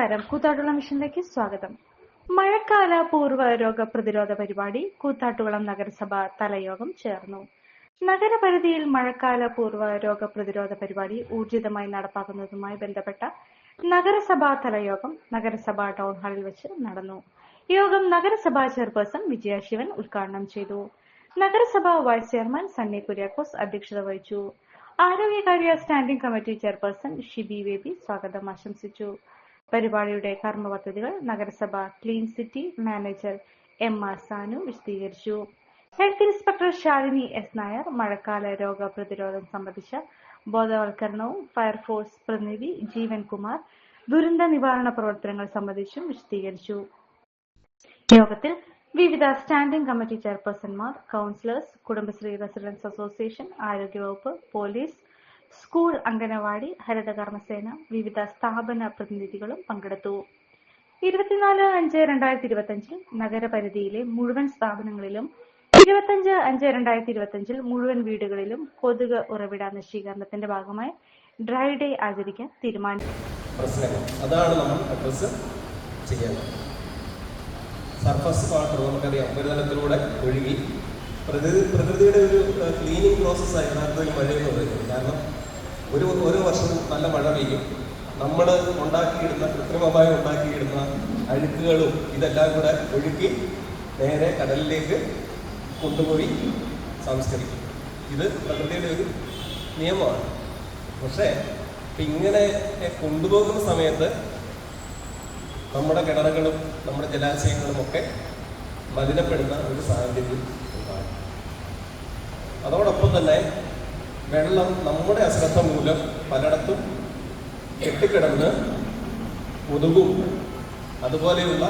നമസ്കാരം. കൂത്താട്ടുകുളം മിഷനിലേക്ക് സ്വാഗതം. മഴക്കാല പൂർവ രോഗ പ്രതിരോധ പരിപാടി കൂത്താട്ടുകുളം നഗരസഭ തലയോഗം ചേർന്നു. നഗരപരിധിയിൽ മഴക്കാല പൂർവ രോഗ പ്രതിരോധ പരിപാടി ഊർജിതമായി നടപ്പാക്കുന്നതുമായി ബന്ധപ്പെട്ട നഗരസഭാ തലയോഗം നഗരസഭാ ടൗൺ ഹാളിൽ വെച്ച് നടന്നു. യോഗം നഗരസഭാ ചെയർപേഴ്സൺ വിജയ ശിവൻ ഉദ്ഘാടനം ചെയ്തു. നഗരസഭാ വൈസ് ചെയർമാൻ സണ്ണി കുര്യാക്കോസ് അധ്യക്ഷത വഹിച്ചു. ആരോഗ്യകാര്യ standing committee chairperson Shibi Baby സ്വാഗതം ആശംസിച്ചു. പരിപാടിയുടെ കർമ്മ പദ്ധതികൾ നഗരസഭ clean city manager M R Sanu വിശദീകരിച്ചു. Health inspector Shalini S Nair മഴക്കാല രോഗ പ്രതിരോധം സംബന്ധിച്ച ബോധവൽക്കരണവും ഫയർഫോഴ്സ് പ്രതിനിധി ജീവൻ കുമാർ ദുരന്ത നിവാരണ പ്രവർത്തനങ്ങൾ സംബന്ധിച്ചും വിശദീകരിച്ചു. യോഗത്തിൽ വിവിധ സ്റ്റാൻഡിംഗ് കമ്മിറ്റി ചെയർപേഴ്സൺമാർ കൌൺസിലേഴ്സ് കുടുംബശ്രീ റെസിഡൻസ് അസോസിയേഷൻ ആരോഗ്യവകുപ്പ് പോലീസ് സ്കൂൾ അംഗനവാടി ഹരിതകർമ്മസേന വിവിധ സ്ഥാപന പ്രതിനിധികളും പങ്കെടുത്തു. ഇരുപത്തിനാല് അഞ്ച് രണ്ടായിരത്തി ഇരുപത്തിയഞ്ചിൽ നഗരപരിധിയിലെ മുഴുവൻ സ്ഥാപനങ്ങളിലും ഇരുപത്തി അഞ്ച് രണ്ടായിരത്തി ഇരുപത്തിയഞ്ചിൽ മുഴുവൻ വീടുകളിലും കൊതുക് ഉറവിട നശീകരണത്തിന്റെ ഭാഗമായി ഡ്രൈ ഡേ ആചരിക്കാൻ തീരുമാനിച്ചു. അതാണ് നമ്മൾ അഡ്രസ് സർഫസ് വാട്ടർ നമുക്കറിയാം. ഉപരിതലത്തിലൂടെ ഒഴുകി. പ്രകൃതി പ്രകൃതിയുടെ ഒരു ക്ലീനിങ് പ്രോസസ്സായി യഥാർത്ഥത്തിൽ മഴയെന്ന് പറയുന്നത് കാരണം ഒരു ഒരു വർഷം നല്ല മഴ പെയ്യും. നമ്മൾ ഉണ്ടാക്കിയിടുന്ന കൃത്രിമമായി ഉണ്ടാക്കിയിടുന്ന അഴുക്കുകളും ഇതെല്ലാം കൂടെ ഒഴുക്കി നേരെ കടലിലേക്ക് കൊണ്ടുപോയി സംസ്കരിക്കും. ഇത് പ്രകൃതിയുടെ ഒരു നിയമമാണ്. പക്ഷേ ഇങ്ങനെ കൊണ്ടുപോകുന്ന സമയത്ത് നമ്മുടെ കിണറുകളും നമ്മുടെ ജലാശയങ്ങളും ഒക്കെ മലിനപ്പെടുന്ന ഒരു സാഹചര്യം ഉണ്ടാകും. അതോടൊപ്പം തന്നെ വെള്ളം നമ്മുടെ അശ്രദ്ധ മൂലം പലയിടത്തും കെട്ടിക്കിടന്ന് ഒതുകും അതുപോലെയുള്ള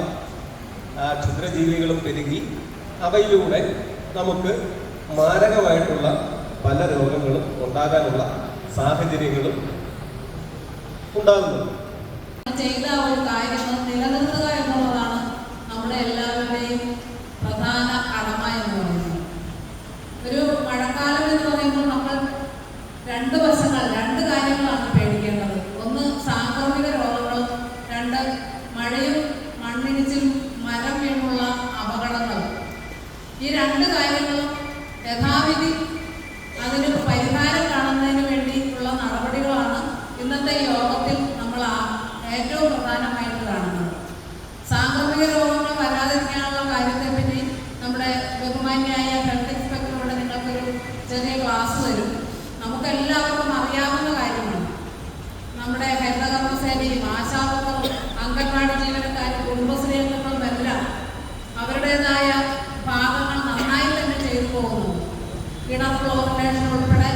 ക്ഷുദ്രജീവികളും പെരുകി അവയിലൂടെ നമുക്ക് മാരകമായിട്ടുള്ള പല രോഗങ്ങളും ഉണ്ടാകാനുള്ള സാഹചര്യങ്ങളും ഉണ്ടാകുന്നുണ്ട്. ചെയ്ത ഒരു അത് നിലനിർത്തുക എന്നുള്ളതാണ് നമ്മുടെ എല്ലാവരുടെയും പ്രധാന കടമ എന്ന് പറയുന്നത് ഒരു മഴക്കാലം എന്ന് പറയുമ്പോൾ നമ്മൾ രണ്ട് വശങ്ങൾ രണ്ട് കാര്യങ്ങളാണ് പേടിക്കേണ്ടത് ഒന്ന് സാംക്രമിക രോഗങ്ങളും രണ്ട് മഴയും മണ്ണിടിച്ചിലും മരം വീണുള്ള അപകടങ്ങളും ഈ രണ്ട് കാര്യങ്ങളും യഥാവിധി അതിന് പരിഹാരം കാണുന്നതിന് വേണ്ടിയിട്ടുള്ള നടപടികളാണ് ഇന്നത്തെ യോഗത്തിൽ നമ്മൾ ഏറ്റവും പ്രധാനമായിട്ട് കാണുന്നത്. സാംക്രമിക രോഗങ്ങൾ വരാതിരിക്കാനുള്ള കാര്യത്തെപ്പറ്റി നമ്മുടെ ബഹുമാന്യായ ഹെൽത്ത് ഇൻസ്പെക്ടറോട് നിങ്ങൾക്കൊരു ചെറിയ ക്ലാസ് തരും. നമുക്കെല്ലാവർക്കും അറിയാവുന്ന കാര്യമാണ്. നമ്മുടെ ഹരിതകർമ്മസേനയും ആശാവർക്കറും അംഗൻവാടി ജീവനക്കാരും കുടുംബശ്രീ അംഗങ്ങളും എല്ലാം അവരുടേതായ തന്നെ ചെയ്തു പോകുന്നു കിണർ ഫ്ലോറിനേഷൻ ഉൾപ്പെടെ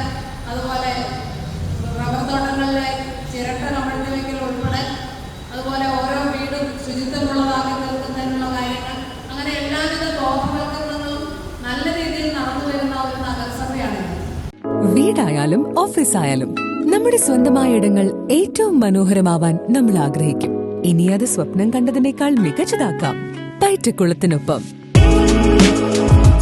അതുപോലെ റബ്ബർ തോട്ടങ്ങളിലെ ചിരട്ട കമഴ്ത്തി വയ്ക്കൽ ഉൾപ്പെടെ അതുപോലെ ഓരോ വീടും ശുചിത്വമുള്ളതാക്കി തീർക്കുന്നതിനുള്ള കാര്യങ്ങൾ. അങ്ങനെ എല്ലാവിധ ബോധവൽക്കരണങ്ങളും നല്ല രീതിയിൽ നടന്നു വരുന്ന ഒരു നഗരസഭയാണിത് വീടായാലും ഓഫീസായാലും നമ്മുടെ സ്വന്തമായ ഇടങ്ങൾ ഏറ്റവും മനോഹരമാവാൻ നമ്മൾ ആഗ്രഹിക്കും. ഇനി അത് സ്വപ്നം കണ്ടതിനേക്കാൾ മികച്ചതാക്കാം. പൈറ്റക്കുളത്തിനൊപ്പം